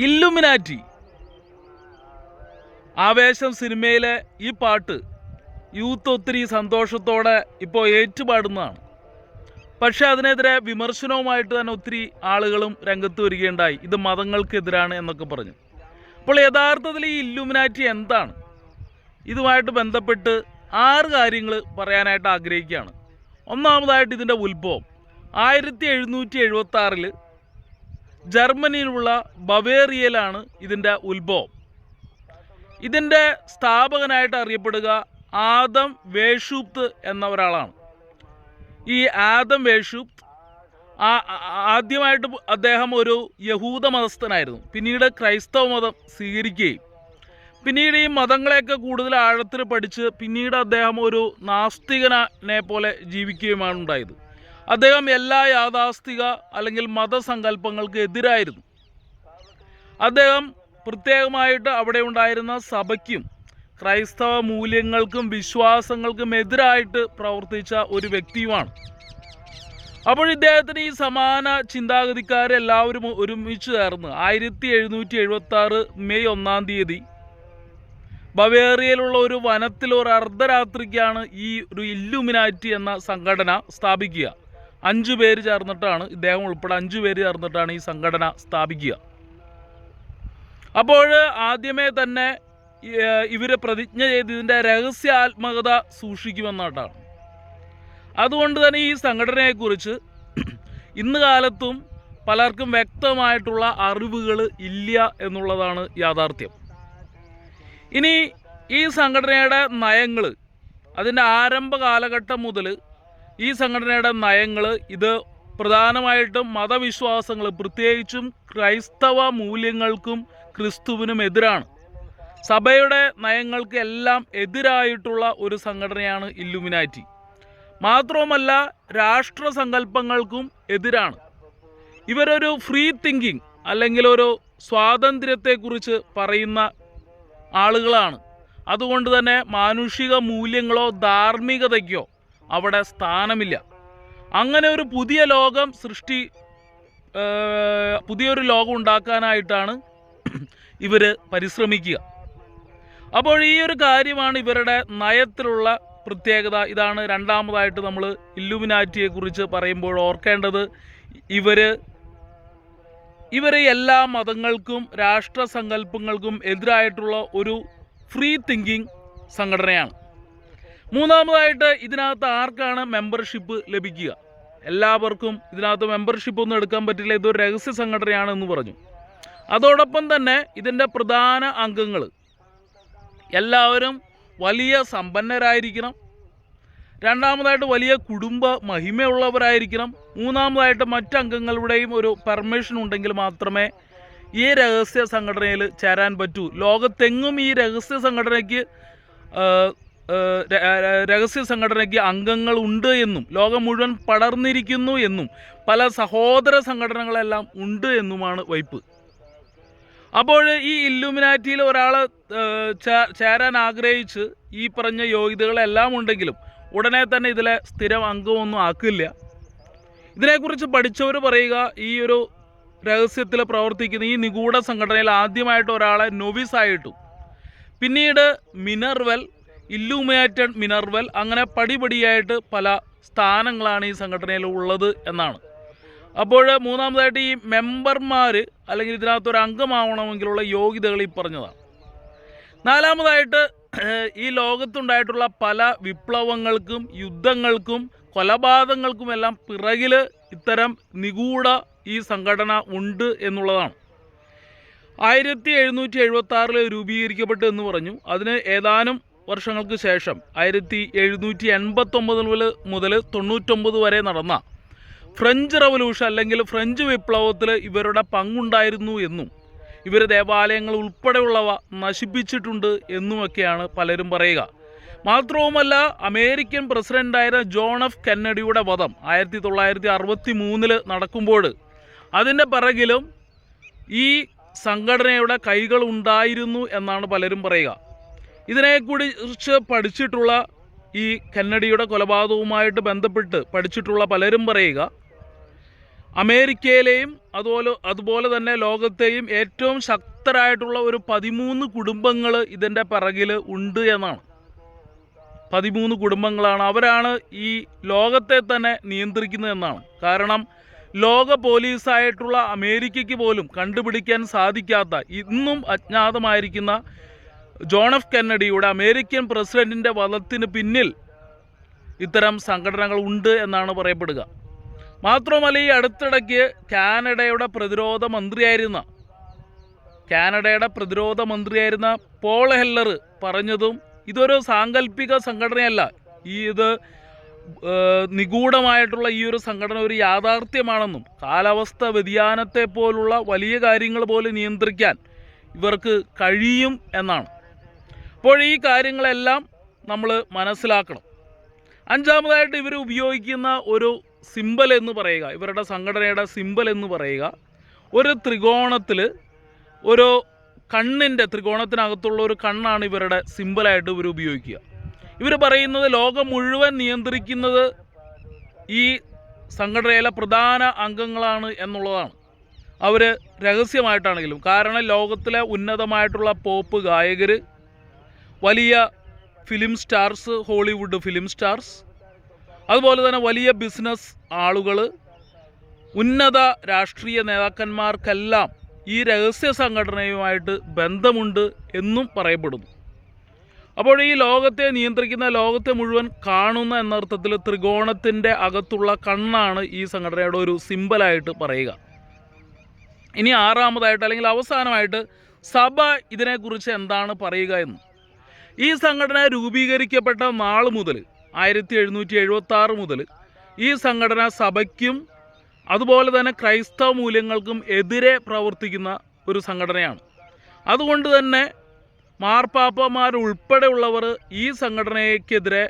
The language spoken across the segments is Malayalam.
ഇല്ലുമിനാറ്റി. ആവേശം സിനിമയിലെ ഈ പാട്ട് യൂത്ത് ഒത്തിരി സന്തോഷത്തോടെ ഇപ്പോൾ ഏറ്റുപാടുന്നതാണ്. പക്ഷേ അതിനെതിരെ വിമർശനവുമായിട്ട് തന്നെ ഒത്തിരി ആളുകളും രംഗത്ത് വരികയുണ്ടായി. ഇത് മതങ്ങൾക്കെതിരാണ് എന്നൊക്കെ പറഞ്ഞു. അപ്പോൾ യഥാർത്ഥത്തിൽ ഈ ഇല്ലുമിനാറ്റി എന്താണ്? ഇതുമായിട്ട് ബന്ധപ്പെട്ട് ആറ് കാര്യങ്ങൾ പറയാനായിട്ട് ആഗ്രഹിക്കുകയാണ്. ഒന്നാമതായിട്ട് ഇതിന്റെ ഉത്ഭവം. ആയിരത്തി എഴുന്നൂറ്റി എഴുപത്തി ആറിൽ ജർമ്മനിയിലുള്ള ബവേറിയയിലാണ് ഇതിന്റെ ഉത്ഭവം. ഇതിന്റെ സ്ഥാപകനായിട്ട് അറിയപ്പെടുക ആദം വേഷൂപ്ത് എന്ന ഒരാളാണ് ഈ ആദം വേഷൂപ്ത് ആദ്യമായിട്ട് അദ്ദേഹം ഒരു യഹൂദ മതസ്ഥനായിരുന്നു. പിന്നീട് ക്രൈസ്തവ മതം സ്വീകരിക്കുകയും പിന്നീട് ഈ മതങ്ങളെയൊക്കെ കൂടുതൽ ആഴത്തിൽ പഠിച്ച് പിന്നീട് അദ്ദേഹം ഒരു നാസ്തികനെ പോലെ ജീവിക്കുകയുമാണ് ഉണ്ടായത്. അദ്ദേഹം എല്ലാ യാഥാസ്ഥിക അല്ലെങ്കിൽ മതസങ്കല്പങ്ങൾക്ക് എതിരായിരുന്നു. അദ്ദേഹം പ്രത്യേകമായിട്ട് അവിടെ ഉണ്ടായിരുന്ന സഭയ്ക്കും ക്രൈസ്തവ മൂല്യങ്ങൾക്കും വിശ്വാസങ്ങൾക്കും എതിരായിട്ട് പ്രവർത്തിച്ച ഒരു വ്യക്തിയുമാണ്. അപ്പോൾ ഇദ്ദേഹത്തിന് ഈ സമാന ചിന്താഗതിക്കാരെല്ലാവരും ഒരുമിച്ച് ചേർന്ന് ആയിരത്തി എഴുന്നൂറ്റി എഴുപത്തി ആറ് മെയ് ഒന്നാം തീയതി ബവേറിയയിലുള്ള ഒരു വനത്തിൽ ഒരു അർദ്ധരാത്രിക്കാണ് ഈ ഒരു ഇല്ലുമിനാറ്റി എന്ന സംഘടന സ്ഥാപിക്കുക. അഞ്ചു പേര് ചേർന്നിട്ടാണ് ഇദ്ദേഹം ഉൾപ്പെടെ അഞ്ചു പേര് ചേർന്നിട്ടാണ് ഈ സംഘടന സ്ഥാപിക്കുക. അപ്പോൾ ആദ്യമേ തന്നെ ഇവർ പ്രതിജ്ഞ ചെയ്ത് ഇതിന്റെ രഹസ്യാത്മകത സൂക്ഷിക്കുമെന്നാട്ടാണ്. അതുകൊണ്ട് തന്നെ ഈ സംഘടനയെക്കുറിച്ച് ഇന്ന് കാലത്തും പലർക്കും വ്യക്തമായിട്ടുള്ള അറിവുകൾ ഇല്ല എന്നുള്ളതാണ് യാഥാർത്ഥ്യം. ഇനി ഈ സംഘടനയുടെ നയങ്ങൾ അതിന്റെ ആരംഭ കാലഘട്ടം മുതൽ ഈ സംഘടനയുടെ നയങ്ങൾ ഇത് പ്രധാനമായിട്ടും മതവിശ്വാസങ്ങൾ പ്രത്യേകിച്ചും ക്രൈസ്തവ മൂല്യങ്ങൾക്കും ക്രിസ്തുവിനും എതിരാണ്. സഭയുടെ നയങ്ങൾക്ക് എല്ലാം എതിരായിട്ടുള്ള ഒരു സംഘടനയാണ് ഇല്ലുമിനാറ്റി. മാത്രവുമല്ല രാഷ്ട്രസങ്കല്പങ്ങൾക്കും എതിരാണ്. ഇവരൊരു ഫ്രീ തിങ്കിങ് അല്ലെങ്കിൽ ഒരു സ്വാതന്ത്ര്യത്തെക്കുറിച്ച് പറയുന്ന ആളുകളാണ്. അതുകൊണ്ട് തന്നെ മാനുഷിക മൂല്യങ്ങളോ ധാർമ്മികതയ്ക്കോ അവിടെ സ്ഥാനമില്ല. അങ്ങനെ ഒരു പുതിയ ലോകം സൃഷ്ടി പുതിയൊരു ലോകം ഉണ്ടാക്കാനായിട്ടാണ് ഇവർ പരിശ്രമിക്കുക. അപ്പോൾ ഈ ഒരു കാര്യമാണ് ഇവരുടെ നയത്തിലുള്ള പ്രത്യേകത. ഇതാണ് രണ്ടാമതായിട്ട് നമ്മൾ ഇല്ലുമിനാറ്റിയെ കുറിച്ച് പറയുമ്പോൾ ഓർക്കേണ്ടത്. ഇവർ ഇവർ എല്ലാ മതങ്ങൾക്കും രാഷ്ട്രസങ്കല്പങ്ങൾക്കും എതിരായിട്ടുള്ള ഒരു ഫ്രീ തിങ്കിങ് സംഘടനയാണ്. മൂന്നാമതായിട്ട് ഇതിനകത്ത് ആർക്കാണ് മെമ്പർഷിപ്പ് ലഭിക്കുക? എല്ലാവർക്കും ഇതിനകത്ത് മെമ്പർഷിപ്പ് ഒന്നും എടുക്കാൻ പറ്റില്ല. ഇതൊരു രഹസ്യ സംഘടനയാണ് എന്ന് പറഞ്ഞു. അതോടൊപ്പം തന്നെ ഇതിന്റെ പ്രധാന അംഗങ്ങൾ എല്ലാവരും വലിയ സമ്പന്നരായിരിക്കണം. രണ്ടാമതായിട്ട് വലിയ കുടുംബ മഹിമയുള്ളവരായിരിക്കണം. മൂന്നാമതായിട്ട് മറ്റംഗങ്ങളുടെയും ഒരു പെർമിഷൻ ഉണ്ടെങ്കിൽ മാത്രമേ ഈ രഹസ്യ സംഘടനയിൽ ചേരാൻ പറ്റൂ. ലോകത്തെങ്ങും ഈ രഹസ്യ സംഘടനയ്ക്ക് രഹസ്യ സംഘടനയ്ക്ക് അംഗങ്ങൾ ഉണ്ട് എന്നും ലോകം മുഴുവൻ പടർന്നിരിക്കുന്നു എന്നും പല സഹോദര സംഘടനകളെല്ലാം ഉണ്ട് എന്നുമാണ് വൈപ്പ്. അപ്പോൾ ഈ ഇല്ലുമിനാറ്റിയിൽ ഒരാൾ ചേരാൻ ആഗ്രഹിച്ച് ഈ പറഞ്ഞ യോഗ്യതകളെല്ലാം ഉണ്ടെങ്കിലും ഉടനെ തന്നെ ഇതിലെ സ്ഥിരം അംഗമൊന്നും ആക്കില്ല. ഇതിനെക്കുറിച്ച് പഠിച്ചവർ പറയുക ഈ ഒരു രഹസ്യത്തിൽ പ്രവർത്തിക്കുന്ന ഈ നിഗൂഢ സംഘടനയിൽ ആദ്യമായിട്ട് ഒരാളെ നൊവിസായിട്ടും. പിന്നീട് മിനർവെൽ ഇല്ലുമിനേറ്റഡ് മിനർവൽ അങ്ങനെ പടിപടിയായിട്ട് പല സ്ഥാനങ്ങളാണ് ഈ സംഘടനയിൽ ഉള്ളത് എന്നാണ്. അപ്പോൾ മൂന്നാമതായിട്ട് ഈ മെമ്പർമാർ അല്ലെങ്കിൽ ഇതിനകത്ത് ഒരു അംഗമാവണമെങ്കിലുള്ള യോഗ്യതകൾ ഈ പറഞ്ഞതാണ്. നാലാമതായിട്ട് ഈ ലോകത്തുണ്ടായിട്ടുള്ള പല വിപ്ലവങ്ങൾക്കും യുദ്ധങ്ങൾക്കും കൊലപാതകങ്ങൾക്കുമെല്ലാം പിറകിൽ ഇത്തരം നിഗൂഢ ഈ സംഘടന ഉണ്ട് എന്നുള്ളതാണ്. ആയിരത്തി എഴുന്നൂറ്റി എഴുപത്തി ആറിൽ രൂപീകരിക്കപ്പെട്ടു എന്ന് പറഞ്ഞു. അതിന് ഏതാനും വർഷങ്ങൾക്ക് ശേഷം ആയിരത്തി എഴുന്നൂറ്റി എൺപത്തൊമ്പത് മുതൽ തൊണ്ണൂറ്റൊമ്പത് വരെ നടന്ന ഫ്രഞ്ച് റവല്യൂഷൻ അല്ലെങ്കിൽ ഫ്രഞ്ച് വിപ്ലവത്തിൽ ഇവരുടെ പങ്കുണ്ടായിരുന്നു എന്നും ഇവർ ദേവാലയങ്ങൾ ഉൾപ്പെടെയുള്ളവ നശിപ്പിച്ചിട്ടുണ്ട് എന്നുമൊക്കെയാണ് പലരും പറയുക. മാത്രവുമല്ല അമേരിക്കൻ പ്രസിഡന്റായിരുന്ന ജോൺ എഫ് കെന്നഡിയുടെ വധം ആയിരത്തി തൊള്ളായിരത്തി അറുപത്തി മൂന്നിൽ നടക്കുമ്പോൾ അതിന്റെ പിറകിലും ഈ സംഘടനയുടെ കൈകളുണ്ടായിരുന്നു എന്നാണ് പലരും പറയുക. ഇതിനെക്കുറിച്ച് പഠിച്ചിട്ടുള്ള ഈ കന്നഡിയുടെ കൊലപാതകവുമായിട്ട് ബന്ധപ്പെട്ട് പഠിച്ചിട്ടുള്ള പലരും പറയുക അമേരിക്കയിലെയും അതുപോലെ അതുപോലെ തന്നെ ലോകത്തെയും ഏറ്റവും ശക്തരായിട്ടുള്ള ഒരു പതിമൂന്ന് കുടുംബങ്ങൾ ഇതിന്റെ പിറകിൽ ഉണ്ട് എന്നാണ്. പതിമൂന്ന് കുടുംബങ്ങളാണ് അവരാണ് ഈ ലോകത്തെ തന്നെ നിയന്ത്രിക്കുന്നത് എന്നാണ്. കാരണം ലോക പോലീസായിട്ടുള്ള അമേരിക്കയ്ക്ക് പോലും കണ്ടുപിടിക്കാൻ സാധിക്കാത്ത ഇന്നും അജ്ഞാതമായിരിക്കുന്ന ജോൺ എഫ് കെന്നഡിയുടെ അമേരിക്കൻ പ്രസിഡന്റിന്റെ വധത്തിന് പിന്നിൽ ഇത്തരം സംഘടനകൾ ഉണ്ട് എന്നാണ് പറയപ്പെടുക. മാത്രമല്ല ഈ അടുത്തിടയ്ക്ക് കാനഡയുടെ പ്രതിരോധ മന്ത്രിയായിരുന്ന കാനഡയുടെ പ്രതിരോധ മന്ത്രിയായിരുന്ന പോൾ ഹെല്ലർ പറഞ്ഞതും ഇതൊരു സാങ്കല്പിക സംഘടനയല്ല. ഈ ഇത് നിഗൂഢമായിട്ടുള്ള ഈ ഒരു സംഘടന ഒരു യാഥാർത്ഥ്യമാണെന്നും കാലാവസ്ഥ വ്യതിയാനത്തെ പോലുള്ള വലിയ കാര്യങ്ങൾ പോലും നിയന്ത്രിക്കാൻ ഇവർക്ക് കഴിയും എന്നാണ്. അപ്പോൾ ഈ കാര്യങ്ങളെല്ലാം നമ്മൾ മനസ്സിലാക്കണം. അഞ്ചാമതായിട്ട് ഇവർ ഉപയോഗിക്കുന്ന ഒരു സിമ്പൽ എന്ന് പറയുക ഇവരുടെ സംഘടനയുടെ സിമ്പൽ എന്ന് പറയുക ഒരു ത്രികോണത്തിൽ ഒരു കണ്ണിന്റെ ത്രികോണത്തിനകത്തുള്ള ഒരു കണ്ണാണ് ഇവരുടെ സിമ്പിളായിട്ട് ഇവർ ഉപയോഗിക്കുക. ഇവർ പറയുന്നത് ലോകം മുഴുവൻ നിയന്ത്രിക്കുന്നത് ഈ സംഘടനയിലെ പ്രധാന അംഗങ്ങളാണ് എന്നുള്ളതാണ്. അവർ രഹസ്യമായിട്ടാണെങ്കിലും കാരണം ലോകത്തിലെ ഉന്നതമായിട്ടുള്ള പോപ്പ് ഗായകർ വലിയ film stars Hollywood film stars അതുപോലെ തന്നെ വലിയ ബിസിനസ് ആളുകൾ ഉന്നത രാഷ്ട്രീയ നേതാക്കന്മാർക്കെല്ലാം ഈ രഹസ്യ സംഘടനയുമായിട്ട് ബന്ധമുണ്ട് എന്നും പറയപ്പെടുന്നു. അപ്പോൾ ഈ ലോകത്തെ നിയന്ത്രിക്കുന്ന ലോകത്തെ മുഴുവൻ കാണുന്ന എന്നർത്ഥത്തിൽ ത്രികോണത്തിന്റെ അകത്തുള്ള കണ്ണാണ് ഈ സംഘടനയുടെ ഒരു സിമ്പലായിട്ട് പറയുക. ഇനി ആറാമതായിട്ട് അല്ലെങ്കിൽ അവസാനമായിട്ട് സഭ ഇതിനെക്കുറിച്ച് എന്താണ് പറയുക എന്ന്. ഈ സംഘടന രൂപീകരിക്കപ്പെട്ട നാൾ മുതൽ ആയിരത്തി എഴുന്നൂറ്റി എഴുപത്തി ആറ് മുതൽ ഈ സംഘടന സഭയ്ക്കും അതുപോലെ തന്നെ ക്രൈസ്തവ മൂല്യങ്ങൾക്കും എതിരെ പ്രവർത്തിക്കുന്ന ഒരു സംഘടനയാണ്. അതുകൊണ്ട് തന്നെ മാർപ്പാപ്പമാരുൾപ്പെടെയുള്ളവർ ഈ സംഘടനയ്ക്കെതിരെ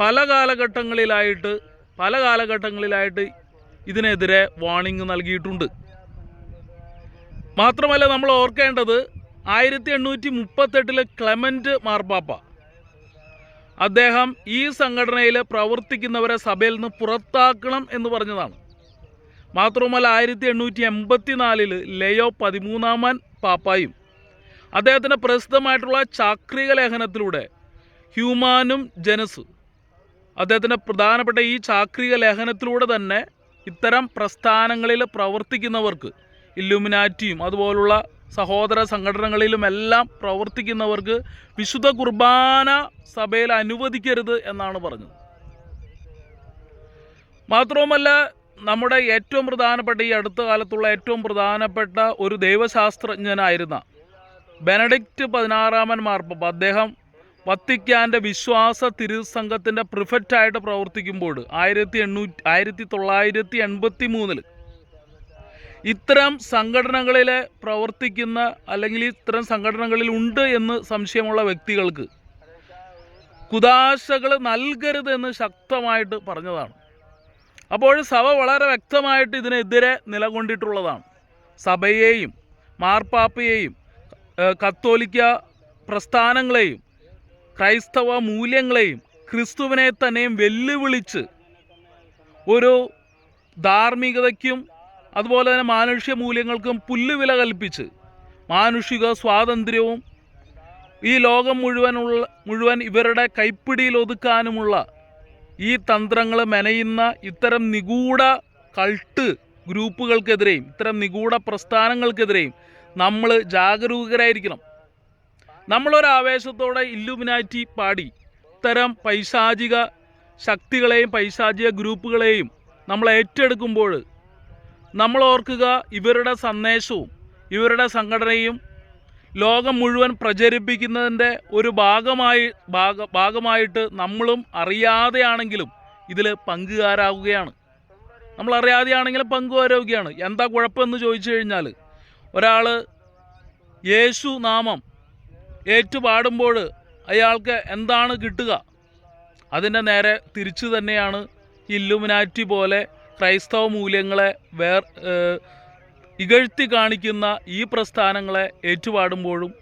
പല കാലഘട്ടങ്ങളിലായിട്ട് പല കാലഘട്ടങ്ങളിലായിട്ട് ഇതിനെതിരെ വാണിംഗ് നൽകിയിട്ടുണ്ട്. മാത്രമല്ല നമ്മൾ ഓർക്കേണ്ടത് ആയിരത്തി എണ്ണൂറ്റി മുപ്പത്തെട്ടിലെ ക്ലെമന്റ് മാർപ്പാപ്പ അദ്ദേഹം ഈ സംഘടനയിൽ പ്രവർത്തിക്കുന്നവരെ സഭയിൽ നിന്ന് പുറത്താക്കണം എന്ന് പറഞ്ഞതാണ്. മാത്രവുമല്ല ആയിരത്തി എണ്ണൂറ്റി എൺപത്തി നാലിൽ ലയോ പതിമൂന്നാമൻ പാപ്പായും അദ്ദേഹത്തിന്റെ പ്രസിദ്ധമായിട്ടുള്ള ചാക്രിക ലേഖനത്തിലൂടെ ഹ്യൂമാനും ജനസ് അദ്ദേഹത്തിന്റെ പ്രധാനപ്പെട്ട ഈ ചാക്രിക ലേഖനത്തിലൂടെ തന്നെ ഇത്തരം പ്രസ്ഥാനങ്ങളിൽ പ്രവർത്തിക്കുന്നവർക്ക് ഇല്ലുമിനാറ്റിയും അതുപോലുള്ള സഹോദര സംഘടനകളിലും എല്ലാം പ്രവർത്തിക്കുന്നവർക്ക് വിശുദ്ധ കുർബാന സഭയിൽ അനുവദിക്കരുത് എന്നാണ് പറഞ്ഞത്. മാത്രവുമല്ല നമ്മുടെ ഏറ്റവും പ്രധാനപ്പെട്ട ഈ അടുത്ത കാലത്തുള്ള ഏറ്റവും പ്രധാനപ്പെട്ട ഒരു ദൈവശാസ്ത്രജ്ഞനായിരുന്ന ബെനഡിക്റ്റ് പതിനാറാമൻ മാർപ്പ അദ്ദേഹം വത്തിക്കാന്റെ വിശ്വാസ തിരുസംഘത്തിന്റെ പ്രിഫക്റ്റായിട്ട് പ്രവർത്തിക്കുമ്പോൾ ആയിരത്തി എണ്ണൂറ്റി ആയിരത്തി തൊള്ളായിരത്തി എൺപത്തി മൂന്നിൽ ഇത്തരം സംഘടനകളിൽ പ്രവർത്തിക്കുന്ന അല്ലെങ്കിൽ ഇത്തരം സംഘടനകളിൽ ഉണ്ട് എന്ന് സംശയമുള്ള വ്യക്തികൾക്ക് കുതാശകൾ നൽകരുത് എന്ന് ശക്തമായിട്ട് പറഞ്ഞതാണ്. അപ്പോൾ സഭ വളരെ വ്യക്തമായിട്ട് ഇതിനെതിരെ നിലകൊണ്ടിട്ടുള്ളതാണ്. സഭയെയും മാർപ്പാപ്പയെയും കത്തോലിക്ക പ്രസ്ഥാനങ്ങളെയും ക്രൈസ്തവ മൂല്യങ്ങളെയും ക്രിസ്തുവിനെ തന്നെയും വെല്ലുവിളിച്ച് ഒരു ധാർമ്മികതയ്ക്കും അതുപോലെ തന്നെ മാനുഷ്യ മൂല്യങ്ങൾക്കും പുല്ലുവില കൽപ്പിച്ച് മാനുഷിക സ്വാതന്ത്ര്യവും ഈ ലോകം മുഴുവനുള്ള മുഴുവൻ ഇവരുടെ കൈപ്പിടിയിൽ ഒതുക്കാനുമുള്ള ഈ തന്ത്രങ്ങൾ മെനയുന്ന ഇത്തരം നിഗൂഢ കൾട്ട് ഗ്രൂപ്പുകൾക്കെതിരെയും ഇത്തരം നിഗൂഢ പ്രസ്ഥാനങ്ങൾക്കെതിരെയും നമ്മൾ ജാഗരൂകരായിരിക്കണം. നമ്മളൊരാവേശത്തോടെ ഇല്ലുമിനാറ്റി പാടി ഇത്തരം പൈശാചിക ശക്തികളെയും പൈശാചിക ഗ്രൂപ്പുകളെയും നമ്മൾ ഏറ്റെടുക്കുമ്പോൾ നമ്മൾ ഓർക്കുക ഇവരുടെ സന്ദേശവും ഇവരുടെ സംഘടനയും ലോകം മുഴുവൻ പ്രചരിപ്പിക്കുന്നതിന്റെ ഒരു ഭാഗമായി ഭാഗ ഭാഗമായിട്ട് നമ്മളും അറിയാതെയാണെങ്കിലും ഇതിൽ പങ്കുകാരാകുകയാണ് നമ്മൾ അറിയാതെയാണെങ്കിലും പങ്കുകാരാവുകയാണ്. എന്താ കുഴപ്പമെന്ന് ചോദിച്ചു കഴിഞ്ഞാൽ ഒരാൾ യേശു നാമം ഏറ്റുപാടുമ്പോൾ അയാൾക്ക് എന്താണ് കിട്ടുക? അതിന്റെ നേരെ തിരിച്ചു തന്നെയാണ് ഇല്ലുമിനാറ്റി പോലെ ക്രൈസ്തവ മൂല്യങ്ങളെ വേർ ഇകഴ്ത്തി കാണിക്കുന്ന ഈ പ്രസ്ഥാനങ്ങളെ ഏറ്റുപാടുമ്പോഴും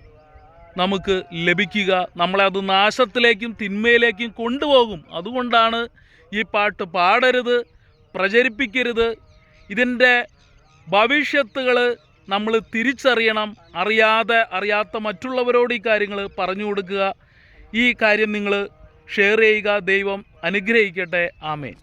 നമുക്ക് ലഭിക്കുക നമ്മളെ അത് നാശത്തിലേക്കും തിന്മയിലേക്കും കൊണ്ടുപോകും. അതുകൊണ്ടാണ് ഈ പാട്ട് പാടരുത് പ്രചരിപ്പിക്കരുത്. ഇതിന്റെ ഭവിഷ്യത്തുകൾ നമ്മൾ തിരിച്ചറിയണം. അറിയാതെ അറിയാത്ത മറ്റുള്ളവരോട് ഈ കാര്യങ്ങൾ പറഞ്ഞു കൊടുക്കുക. ഈ കാര്യം നിങ്ങൾ ഷെയർ ചെയ്യുക. ദൈവം അനുഗ്രഹിക്കട്ടെ. ആമേൻ.